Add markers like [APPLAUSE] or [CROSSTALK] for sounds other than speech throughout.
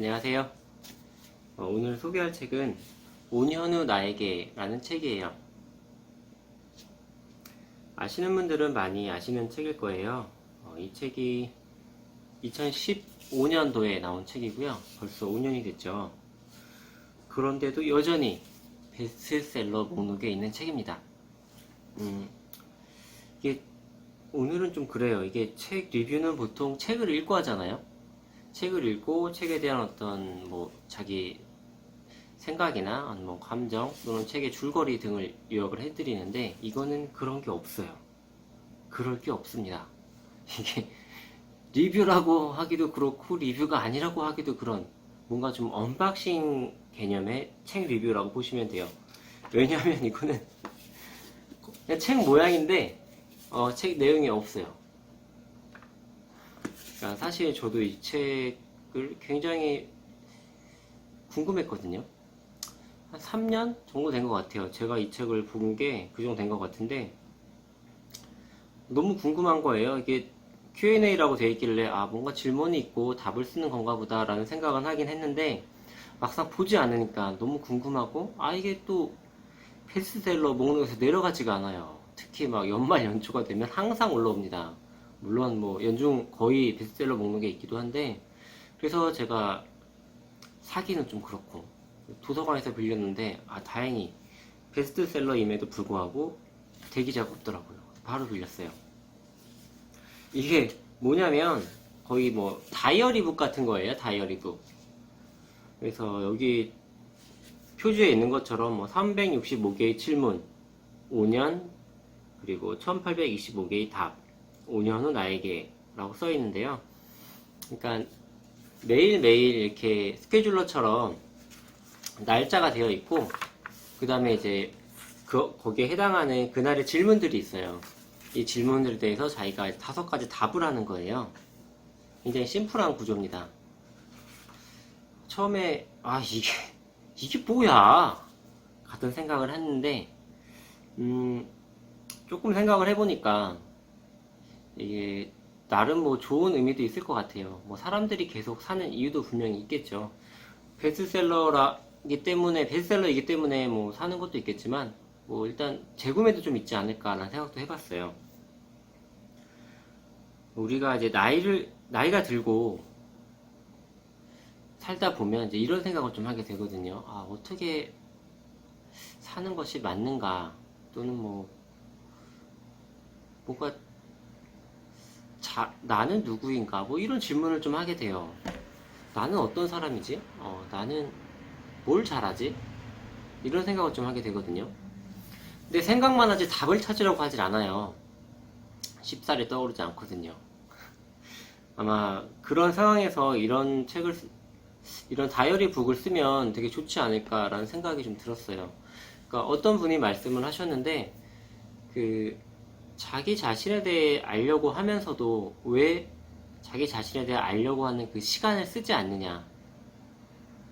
안녕하세요. 어, 오늘 소개할 책은 5년 후 나에게 라는 책이에요. 아시는 분들은 많이 아시는 책일 거예요. 어, 이 책이 2015년도에 나온 책이고요. 벌써 5년이 됐죠. 그런데도 여전히 베스트셀러 목록에 있는 책입니다. 음, 이게 오늘은 좀 그래요. 이게 책 리뷰는 보통 책을 읽고 하잖아요. 책을 읽고 책에 대한 어떤 뭐 자기 생각이나 뭐 감정 또는 책의 줄거리 등을 요약을 해드리는데 이거는 그런 게 없어요. 그럴 게 없습니다. [LAUGHS] 이게 리뷰라고 하기도 그렇고 리뷰가 아니라고 하기도 그런 뭔가 좀 언박싱 개념의 책 리뷰라고 보시면 돼요. 왜냐하면 이거는 [LAUGHS] 책 모양인데 어, 책 내용이 없어요. 그러니까 사실 저도 이 책을 굉장히 궁금했거든요. 한 3년 정도 된 것 같아요. 제가 이 책을 본 게 그 정도 된 것 같은데 너무 궁금한 거예요. 이게 Q&A라고 되어 있길래 아 뭔가 질문이 있고 답을 쓰는 건가 보다라는 생각은 하긴 했는데 막상 보지 않으니까 너무 궁금하고 아 이게 또 베스트셀러 목록에서 내려가지가 않아요. 특히 막 연말 연초가 되면 항상 올라옵니다. 물론 뭐 연중 거의 베스트셀러 목록에 있기도 한데 그래서 제가 사기는 좀 그렇고 도서관에서 빌렸는데 아 다행히 베스트셀러임에도 불구하고 대기자가 없더라고요. 바로 빌렸어요. 이게 뭐냐면 거의 뭐 다이어리북 같은 거예요. 다이어리북. 그래서 여기 표지에 있는 것처럼 뭐 365개의 질문, 5년, 그리고 1825개의 답, 5년 후 나에게 라고 써 있는데요. 그러니까 매일매일 이렇게 스케줄러처럼 날짜가 되어 있고, 그 다음에 이제 그, 거기에 해당하는 그날의 질문들이 있어요. 이 질문들에 대해서 자기가 다섯 가지 답을 하는 거예요. 굉장히 심플한 구조입니다. 처음에, 아, 이게, 이게 뭐야? 같은 생각을 했는데, 음, 조금 생각을 해보니까, 이게, 나름 뭐 좋은 의미도 있을 것 같아요. 뭐 사람들이 계속 사는 이유도 분명히 있겠죠. 베스트셀러라기 때문에, 베스트셀러이기 때문에 뭐 사는 것도 있겠지만, 뭐 일단 재구매도 좀 있지 않을까라는 생각도 해봤어요. 우리가 이제 나이를, 나이가 들고, 살다 보면 이제 이런 생각을 좀 하게 되거든요. 아, 어떻게 사는 것이 맞는가? 또는 뭐, 뭔가, 자, 나는 누구인가? 뭐 이런 질문을 좀 하게 돼요. 나는 어떤 사람이지? 어, 나는 뭘 잘하지? 이런 생각을 좀 하게 되거든요. 근데 생각만 하지 답을 찾으려고 하질 않아요. 쉽사리 떠오르지 않거든요. 아마 그런 상황에서 이런 책을 쓰- 이런 다이어리 북을 쓰면 되게 좋지 않을까라는 생각이 좀 들었어요. 그러니까 어떤 분이 말씀을 하셨는데 그 자기 자신에 대해 알려고 하면서도 왜 자기 자신에 대해 알려고 하는 그 시간을 쓰지 않느냐.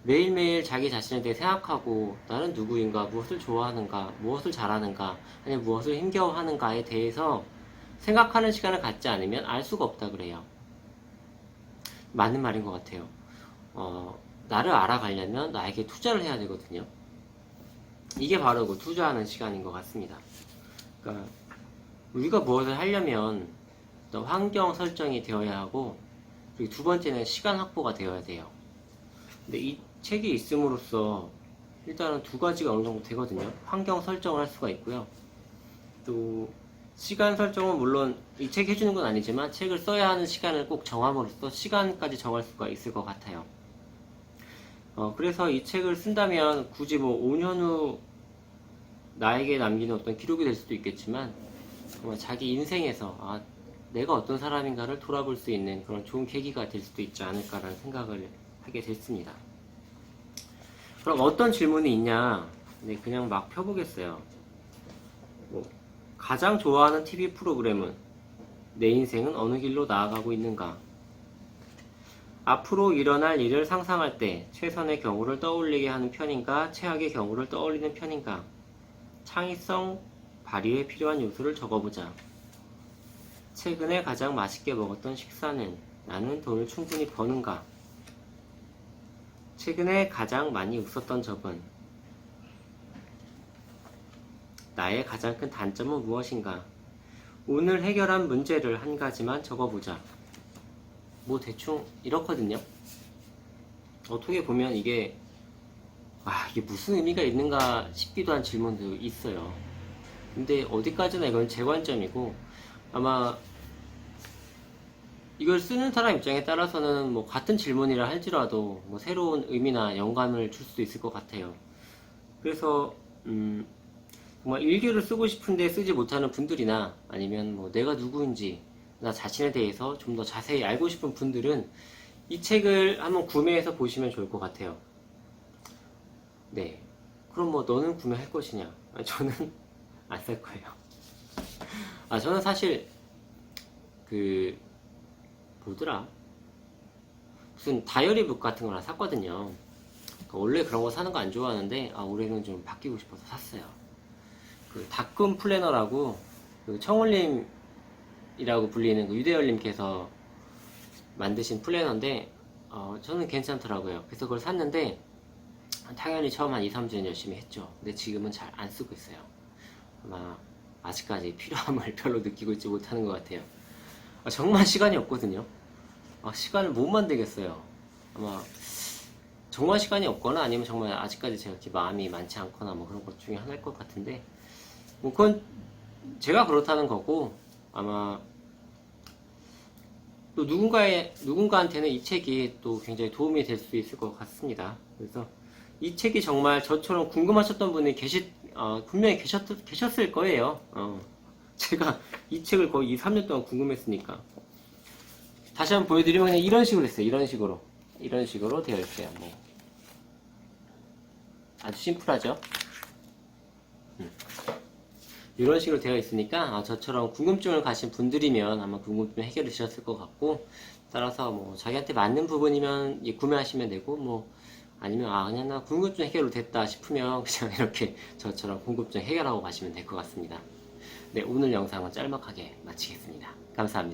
매일매일 자기 자신에 대해 생각하고 나는 누구인가, 무엇을 좋아하는가, 무엇을 잘하는가, 아니면 무엇을 힘겨워하는가에 대해서 생각하는 시간을 갖지 않으면 알 수가 없다 그래요. 맞는 말인 것 같아요. 어, 나를 알아가려면 나에게 투자를 해야 되거든요. 이게 바로 그 투자하는 시간인 것 같습니다. 그러니까 우리가 무엇을 하려면 환경 설정이 되어야 하고 그리고 두 번째는 시간 확보가 되어야 돼요. 근데 이 책이 있음으로써 일단은 두 가지가 어느 정도 되거든요. 환경 설정을 할 수가 있고요. 또 시간 설정은 물론 이 책 해주는 건 아니지만 책을 써야 하는 시간을 꼭 정함으로써 시간까지 정할 수가 있을 것 같아요. 어, 그래서 이 책을 쓴다면 굳이 뭐 5년 후 나에게 남기는 어떤 기록이 될 수도 있겠지만 정말 자기 인생에서 아, 내가 어떤 사람인가를 돌아볼 수 있는 그런 좋은 계기가 될 수도 있지 않을까라는 생각을 하게 됐습니다. 그럼 어떤 질문이 있냐? 네, 그냥 막 펴보겠어요. 뭐, 가장 좋아하는 TV 프로그램은 내 인생은 어느 길로 나아가고 있는가? 앞으로 일어날 일을 상상할 때 최선의 경우를 떠올리게 하는 편인가? 최악의 경우를 떠올리는 편인가? 창의성 발휘에 필요한 요소를 적어보자. 최근에 가장 맛있게 먹었던 식사는 나는 돈을 충분히 버는가? 최근에 가장 많이 웃었던 적은 나의 가장 큰 단점은 무엇인가? 오늘 해결한 문제를 한 가지만 적어보자. 뭐 대충 이렇거든요. 어떻게 보면 이게 아 이게 무슨 의미가 있는가 싶기도 한 질문도 있어요. 근데 어디까지나 이건 제 관점이고 아마 이걸 쓰는 사람 입장에 따라서는 뭐 같은 질문이라 할지라도 뭐 새로운 의미나 영감을 줄 수도 있을 것 같아요. 그래서 음 정말 일기를 쓰고 싶은데 쓰지 못하는 분들이나 아니면 뭐 내가 누구인지 나 자신에 대해서 좀 더 자세히 알고 싶은 분들은 이 책을 한번 구매해서 보시면 좋을 것 같아요. 네. 그럼 뭐 너는 구매할 것이냐? 아, 저는 안 살 거예요. 아 저는 사실 그 뭐더라 무슨 다이어리북 같은 거나 샀거든요. 그러니까 원래 그런 거 사는 거 안 좋아하는데 아 올해는 좀 바뀌고 싶어서 샀어요. 그 다금 플래너라고 그 청울님이라고 불리는 그 유대열님께서 만드신 플래너인데 어, 저는 괜찮더라고요. 그래서 그걸 샀는데 당연히 처음 한 2, 3주는 열심히 했죠. 근데 지금은 잘 안 쓰고 있어요. 아마 아직까지 필요함을 [LAUGHS] 별로 느끼고 있지 못하는 것 같아요. 아, 정말 시간이 없거든요. 아, 시간을 못 만들겠어요. 아마 정말 시간이 없거나 아니면 정말 아직까지 제가 이렇게 마음이 많지 않거나 뭐 그런 것 중에 하나일 것 같은데 뭐 그건 제가 그렇다는 거고 아마 또 누군가의 누군가한테는 이 책이 또 굉장히 도움이 될 수 있을 것 같습니다. 그래서 이 책이 정말 저처럼 궁금하셨던 분이 계시 어, 분명히 계셨 계셨을 거예요. 어, 제가 이 책을 거의 2, 3년 동안 궁금했으니까 다시 한번 보여드리면 그냥 이런 식으로 했어요. 이런 식으로 이런 식으로 되어 있어요. 뭐 아주 심플하죠. 음. 이런 식으로 되어 있으니까 아, 저처럼 궁금증을 가신 분들이면 아마 궁금증 해결이 되셨을 것 같고 따라서 뭐 자기한테 맞는 부분이면 예, 구매하시면 되고 뭐 아니면 아 그냥 나 궁금증 해결로 됐다 싶으면 그냥 이렇게 [LAUGHS] 저처럼 궁금증 해결하고 가시면 될 것 같습니다. 네 오늘 영상은 짤막하게 마치겠습니다. 감사합니다.